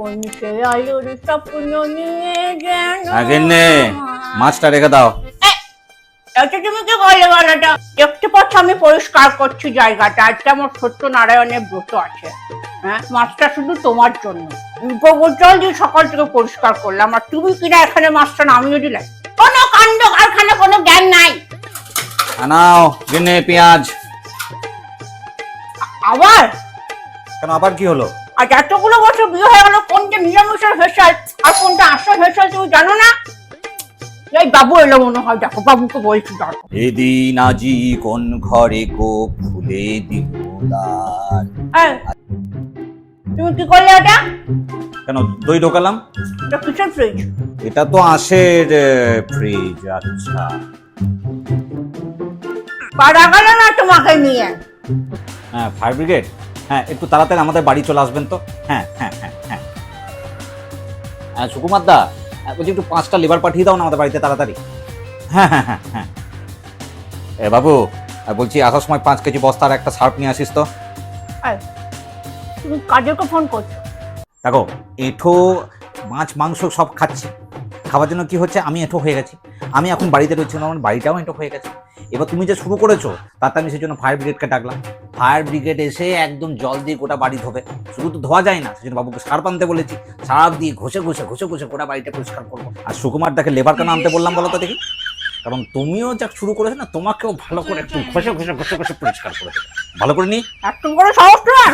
পঞ্চে আলোর স্বপ্ন নিয়ে যেন আগে নে মাছটা রেখে দাও। এটা তুমি কি বলে বলোটা? দেখতে পাচ্ছ আমি পরিষ্কার করছি জায়গাটা আজকে আমার সত্যনারায়ণের ব্রত আছে। হ্যাঁ মাছটা শুধু তোমার জন্য। গোবর জল দিয়ে সকাল থেকে পরিষ্কার করলাম আর তুমি কিনা এখানে মাছটা নামিয়ে দিলে? কোনো কাণ্ড কারখানা কোনো জ্ঞান নাই। আনাও গিনে পেঁয়াজ। আবার? কেন আবার কি হলো? আর এতগুলো বছর বিয়ে হয়ে গেল কোনটা নিরামিষের ভেসাল আর কোনটা আসল হেসাল তুমি জানো না? এই বাবু এলো মনে হয় দেখো বাবুকে বলছি দেখো। এদিন আজি কোন ঘরে কো ফুলে দিব। তুমি কি করলে ওটা কেন দই ঢোকালাম? এটা কিচেন ফ্রিজ এটা তো আঁশের ফ্রিজ আচ্ছা। পারা গেল না তোমাকে নিয়ে? হ্যাঁ ফায়ার ব্রিগেড হ্যাঁ একটু তাড়াতাড়ি আমাদের বাড়ি চলে আসবেন তো? হ্যাঁ হ্যাঁ হ্যাঁ হ্যাঁ। হ্যাঁ সুকুমার দা হ্যাঁ, বলছি একটু পাঁচটা লেবার পাঠিয়ে দাও না আমাদের বাড়িতে তাড়াতাড়ি। হ্যাঁ হ্যাঁ হ্যাঁ হ্যাঁ। এ বাবু আর বলছি আসার সময় পাঁচ কেজি বস্তার একটা সার্ফ নিয়ে আসিস তো? তুমি কাজেরকে ফোন করছ। দেখো এঁঠো মাছ মাংস সব খাচ্ছি। খাওয়ার জন্য কি হচ্ছে? আমি এঁঠো হয়ে গেছি। আমি এখন বাড়িতে রয়েছি, আমার বাড়িটাও এঁঠো হয়ে গেছে। এবার তুমি যে শুরু করেছ, তাতে আমি সেই জন্য ফায়ার ব্রিগেডকে ডাকলাম। ফায়ার ব্রিগেড এসে একদম জল দিয়ে গোটা বাড়ি ধোবে। শুধু তো ধোয়া যায় না, সেই জন্য বাবুকে সার্ফ আনতে বলেছি। সার্ফ দিয়ে ঘষে ঘষে ঘষে ঘষে গোটা বাড়িটা পরিষ্কার করব। আর সুকুমার দাকে লেবার কেন আনতে বললাম বলো তো দেখি? কারণ তুমিও যা শুরু করেছ না, তোমাকেও ভালো করে একটু ঘষে ঘষে ঘষে ঘষে পরিষ্কার করে ভালো করে নি? বড় সাহস তোমার